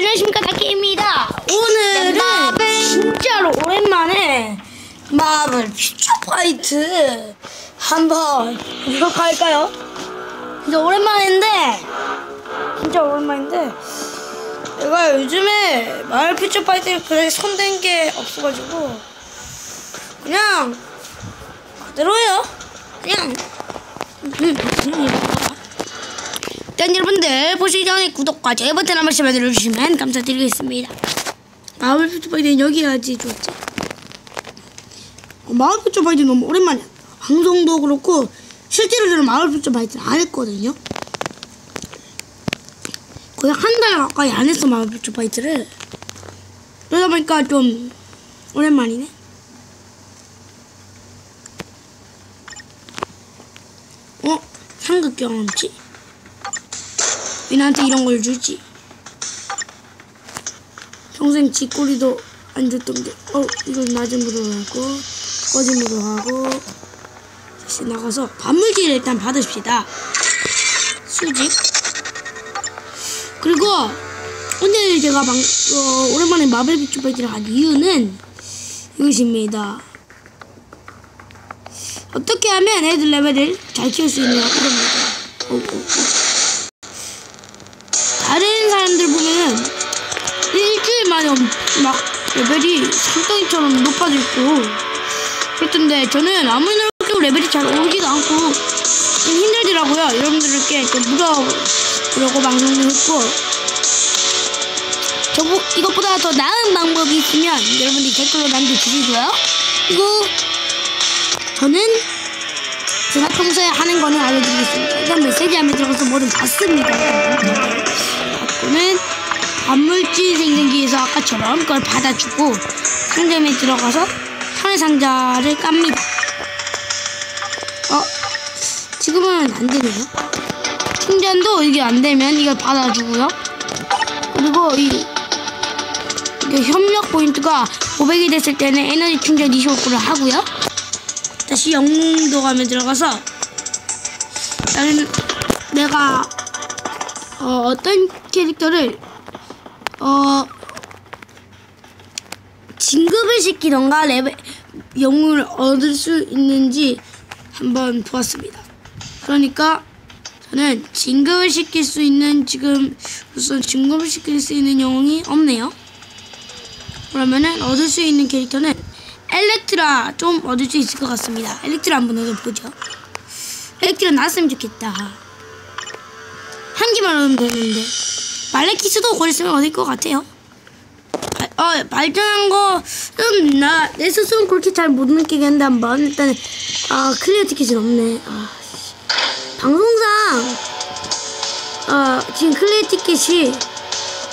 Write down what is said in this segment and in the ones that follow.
안녕하십니까 다키입니다. 오늘은 진짜로 오랜만에 마블 퓨처 파이트 한번 이어갈까요? 진짜 오랜만인데 진짜 오랜만인데 내가 요즘에 마블 퓨처 파이트를 그렇게 손댄 게 없어가지고 그냥 그대로 해요. 그냥 음, 그냥 일단 여러분들 보시기 전에 구독과 좋아요 버튼 한 번씩만 눌러주시면 감사드리겠습니다. 마을 퓨처바이든 여기 해야지 좋았지. 어, 마을 퓨처바이든 너무 오랜만이야. 방송도 그렇고 실제로 저는 마을 퓨처바이든 안 했거든요. 거의 한 달 가까이 안 했어 마을 퓨처바이트를. 그러다 보니까 좀 오랜만이네. 어? 상극 경험치? 왜 나한테 이런 걸 주지? 평생 쥐꼬리도 안 줬던 게, 어, 이건 낮은 무로 하고, 꺼진 무로 하고, 다시 나가서 반물질을 일단 받읍시다. 수직. 그리고, 오늘 제가 방, 어, 오랜만에 마블 비추 파이트를 한 이유는 이것입니다. 어떻게 하면 애들 레벨을 잘 키울 수 있냐, 이겁니다. 막 레벨이 상덩이처럼 높아져 있고 그렇던데 저는 아무리 노력해도 레벨이 잘 오르지도 않고 좀 힘들더라고요. 여러분들께 좀 물어보려고 방송을 했고 저 이것보다 더 나은 방법이 있으면 여러분들이 댓글로 남겨주시고요. 그리고 저는 제가 평소에 하는 거는 알려드리겠습니다. 일단 메시지 안에 들어가서 뭐든 받습니다. 받고는 반물질 생성기에서 아까처럼 그걸 받아주고 상점에 들어가서 하늘 상자를 깝니다. 어, 지금은 안 되네요. 충전도 이게 안 되면 이걸 받아주고요. 그리고 이 이게 협력 포인트가 500이 됐을 때는 에너지 충전 25%를 하고요. 다시 영웅도 가면 들어가서 나는 내가 어, 어떤 캐릭터를 어 진급을 시키던가 레벨 영웅을 얻을 수 있는지 한번 보았습니다. 그러니까 저는 진급을 시킬 수 있는 지금 우선 진급을 시킬 수 있는 영웅이 없네요. 그러면은 얻을 수 있는 캐릭터는 엘렉트라 좀 얻을 수 있을 것 같습니다. 엘렉트라 한번 얻어보죠. 엘렉트라 나왔으면 좋겠다. 한 개만 얻으면 되는데. 말레키스도 곧 있으면 얻을 것 같아요. 어, 발전한 거, 음, 나, 내 스스로는 그렇게 잘 못 느끼겠는데, 한번. 일단, 아, 클리어 티켓이 없네. 아, 방송상, 아, 지금 클리어 티켓이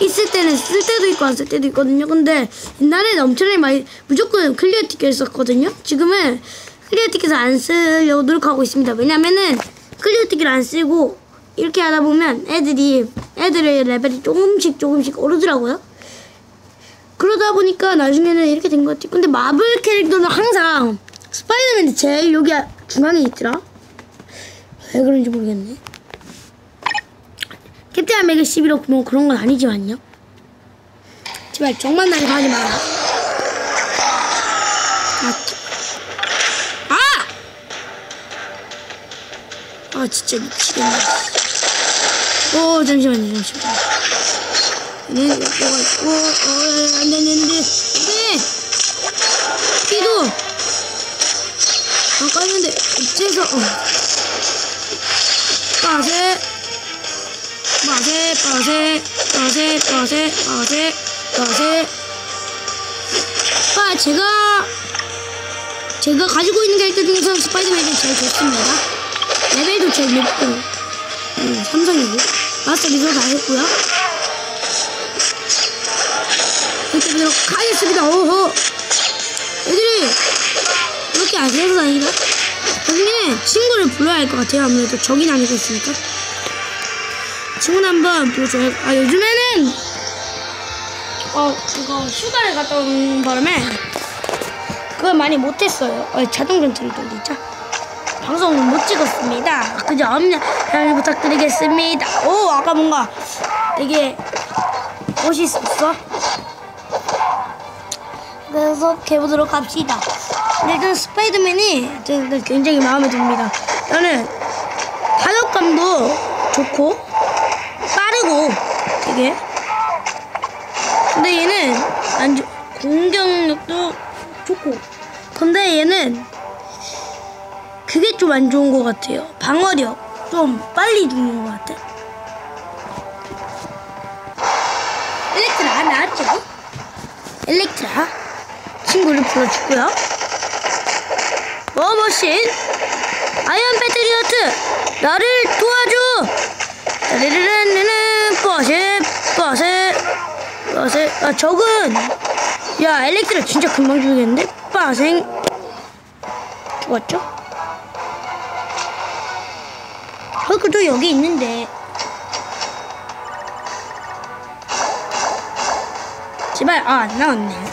있을 때는 쓸 때도 있고 안 쓸 때도 있거든요. 근데 옛날에는 엄청나게 많이 무조건 클리어 티켓을 썼거든요. 지금은 클리어 티켓을 안 쓰려고 노력하고 있습니다. 왜냐면은 클리어 티켓을 안 쓰고 이렇게 하다 보면 애들이 애들의 레벨이 조금씩 조금씩 오르더라고요. 그러다 보니까 나중에는 이렇게 된 것 같아요. 근데 마블 캐릭터는 항상 스파이더맨이 제일 여기 중앙에 있더라. 왜 그런지 모르겠네. 캡틴 아메리카 11호 뭐 그런 건 아니지만요. 제발 정말 나게 하지 마라. 아! 아! 아 진짜 미치겠네. 오 잠시만요 잠시만요. 네 뭐가 있고 어 안 되는데. 네! 피도! 안 까는데. 어째서 어. 빠세. 빠세 빠세 빠세 빠세 빠세 빠세. 빠 제가 제가 가지고 있는 캐릭터 중에서 스파이더맨이 제일 좋습니다. 레벨도 제일 높고 음, 삼성이고 마스터 리더 다 했고요. 이렇게 하도록 하겠습니다. 오호. 애들이 이렇게 안 세서 다행이다. 나중에 친구를 불러야 할 것 같아요. 아무래도 적이 있으니까. 친구는 한번 불러줘야 아 요즘에는 어 이거 휴가를 갔다 온 바람에 그걸 많이 못했어요. 어, 자동 전투를 돌리자 방송을 못 찍었습니다 그저 엄냐 잘 부탁드리겠습니다 오 아까 뭔가 되게 멋있었어. 그래서 해보도록 합시다. 근데 일단 스파이더맨이 굉장히 마음에 듭니다. 저는 타격감도 좋고 빠르고 되게 근데 얘는 안 좋, 공격력도 좋고 근데 얘는 그게 좀 안 좋은 것 같아요. 방어력 좀 빨리 죽는 것 같아. 엘렉트라 나왔죠? 엘렉트라 친구를 불러주고요. 워머신 아이언 패트리어트 나를 도와줘. 따르르르르르 버셋 버셋 버셋 아 적은 야 엘렉트라 진짜 금방 죽겠는데 빠생 죽었죠? 헐크도 여기 있는데. 제발 아 안 나왔네.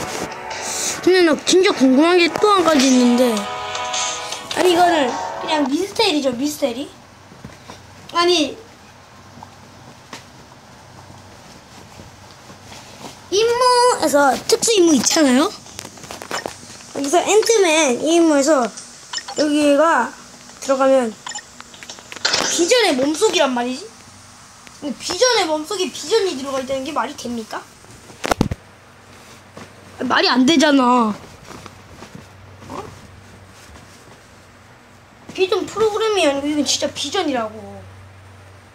근데 나 진짜 궁금한 게 또 한 가지 있는데. 아니 이거는 그냥 미스테리죠 미스테리? 아니. 임무에서 특수 임무 있잖아요? 여기서 앤트맨 이 임무에서 여기가 들어가면 비전의 몸속이란 말이지 비전의 몸속에 비전이 들어가 있다는 게 말이 됩니까? 말이 안 되잖아. 어? 비전 프로그램이 아니고 이건 진짜 비전이라고.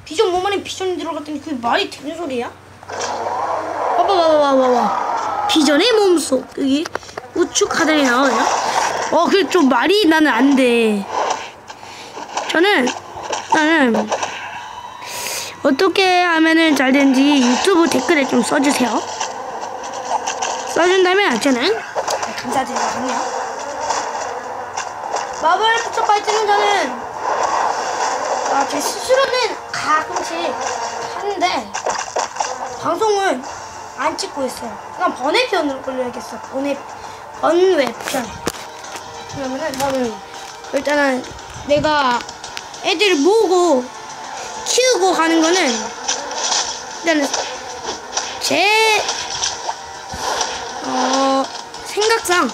비전 몸 안에 비전이 들어갔더니 그게 말이 되는 소리야? 봐봐 봐봐 봐봐. 비전의 몸속 여기 우측 하단에 나오냐? 어 그게 좀 말이 나는 안 돼. 저는 나는 어떻게 하면은 잘 되는지 유튜브 댓글에 좀 써주세요. 써준다면 저는 감사드리거든요. 마블 부처 파이트는 저는 아, 제 스스로는 가끔씩 하는데 방송을 안 찍고 있어요. 그냥 번외편으로 걸려야겠어. 번외 번외편. 그러면은 나는 일단은 내가 애들을 모으고 키우고 하는 거는 일단은 제 어, 생각상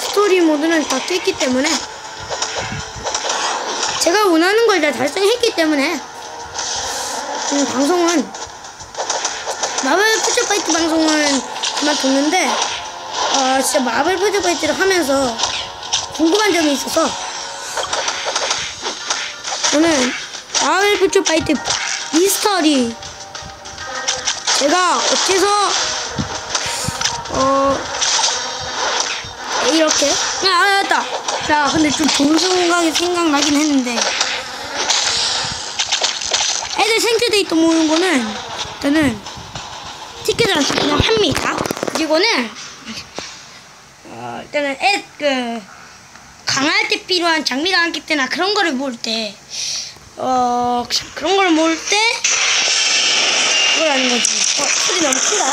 스토리 모드는 다 깼기 때문에 제가 원하는 걸 다 달성했기 때문에 음, 방송은 마블 푸드파이트 방송은 그만뒀는데 어, 진짜 마블 푸드파이트를 하면서 궁금한 점이 있어서 저는 마블 푸드파이트 미스터리. 제가 어째서 어 이렇게? 야 알았다. 야 근데 좀 좋은 생각이 생각나긴 했는데. 애들 생체 데이터 모으는 거는 저는 티켓을 그냥 합니다. 그리고는 어 일단은 애그 강할 때 필요한 장비가 안기 때나 그런 거를 모을 때 어 그런 걸 모을 때 그걸 하는 거지. 어 소리 너무 큰가요?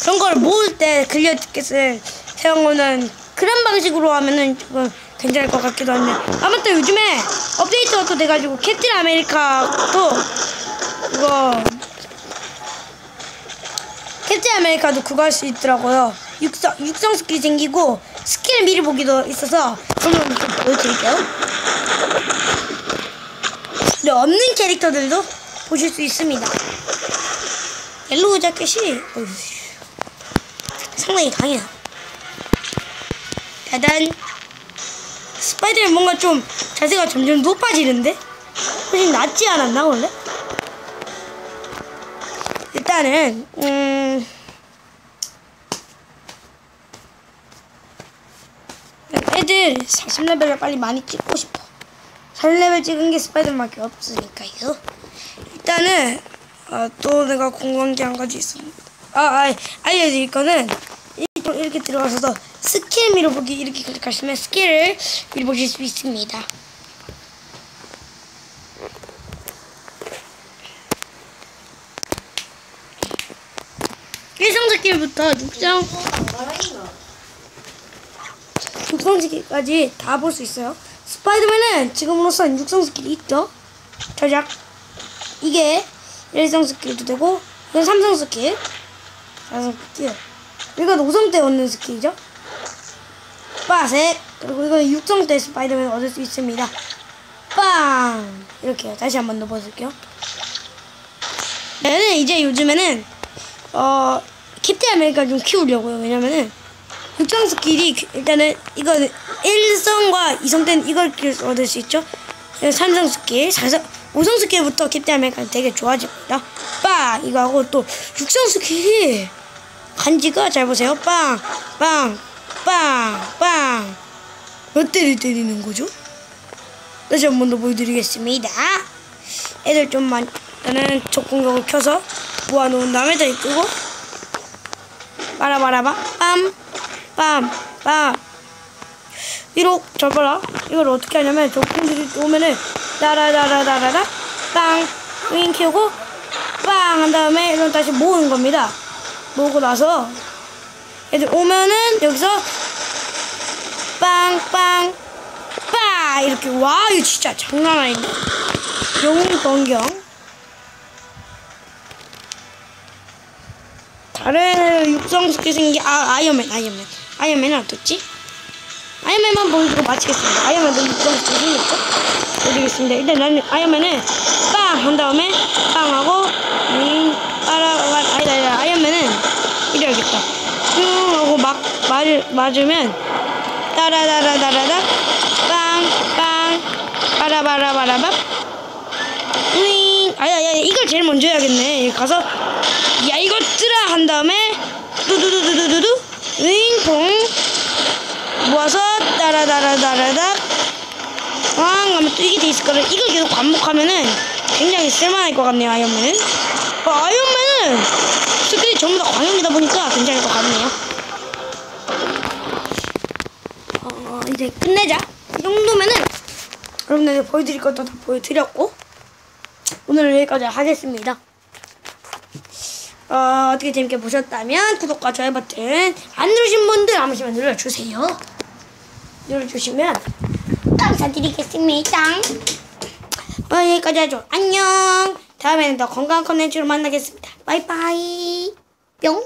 그런 걸 모을 때 클리어 티켓을 사용하는 그런 방식으로 하면은 조금 괜찮을 것 같기도 한데. 아무튼 요즘에 업데이트가 또 돼가지고 캡틴 아메리카도 그거 캡틴 아메리카도 그거 할 수 있더라고요. 육성, 육성 스킬이 생기고 스킬 미리 보기도 있어서 그런 좀 보여드릴게요 근데 없는 캐릭터들도 보실 수 있습니다 옐로우 자켓이. 상당히 강해요. 짜잔. 스파이더맨 뭔가 좀 자세가 점점 높아지는데? 훨씬 낫지 않았나 원래? 일단은 음 애들 40레벨을 빨리 많이 찍고 싶어 40레벨 찍은 게 스파이더맨밖에 없으니까요 일단은 아, 또 내가 궁금한 게 한 가지 있습니다 아, 아 알려드릴 거는 이렇게 들어가서 스킬 밀어보기 이렇게 클릭하시면 스킬을 밀어보실 수 있습니다. 일성 스킬부터 육성 육성 스킬까지 다 볼 수 있어요. 스파이더맨은 지금으로선 육성 스킬이 있죠. 저작 이게 일성 스킬도 되고 이건 삼성 스킬. 삼성 스킬. 이건 5성 때 얻는 스킬이죠. 빠색. 그리고 이건 6성 때 스파이더맨 얻을 수 있습니다. 빵! 이렇게요. 다시 한번더 보여줄게요. 저는 이제 요즘에는, 어, 캡틴 아메리카 좀 키우려고요. 왜냐면은, 6성 스킬이, 그- 일단은, 이거는 1성과 2성 때는 이걸 얻을 수 있죠. 3성 스킬, 4성, 5성 스킬부터 캡틴 아메리카 되게 좋아집니다. 빵! 이거 하고 또, 6성 스킬이, 간지가 잘 보세요. 빵! 빵! 빵! 빵! 몇 대를 때리는 거죠? 다시 한 번 더 보여드리겠습니다. 애들 좀만 나는 적 공격을 켜서 모아놓은 다음에 다시 끄고 빠라바라바 빰! 빰! 빰! 이렇게 잘 봐라. 이걸 어떻게 하냐면 적군들이 오면은 따라라라라라라 빵! 윙 키우고 빵! 한 다음에 이런 다시 모으는 겁니다. 모으고 나서 애들 오면은 여기서 빵빵 빠 이렇게 와 이거 진짜 장난 아닌데 번경 다른 육성 스킬 생기 아 아이언맨 아이언맨 아이언맨은 어떻지? 아이언맨만 보여주고 마치겠습니다. 아이언맨도 육성 스킬 생겼죠? 보여드리겠습니다. 일단 나는 아이언맨은 빵! 한 다음에 빵 하고 윙! 빠라 빠 아니다 아니다. 아이언맨은 이래야겠다. 뿅 하고 막 맞을, 맞으면 따라다라다라다 빵 빵! 빠라바라바라밥 윙! 아야 야 이걸 제일 먼저 해야겠네. 가서 야 이것들아 한 다음에 두두두두두두 윙퐁 모아서 따라다라다라다 왕 하면 또 이게 돼 있을 거를 이걸 계속 반복하면은 굉장히 쓸만할 것 같네요 아이언맨은 어, 아이언맨은 스킬이 전부 다 광역이다 보니까 괜찮을 것 같네요 어, 이제 끝내자. 이 정도면은 여러분들 보여드릴 것도 다 보여드렸고 오늘은 여기까지 하겠습니다. 어, 어떻게 재밌게 보셨다면 구독과 좋아요 버튼 안 누르신 분들 한 번씩만 눌러주세요. 눌러주시면 감사드리겠습니다. 어, 여기까지 하죠. 안녕. 다음에는 더 건강한 컨텐츠로 만나겠습니다. 바이바이. 뿅.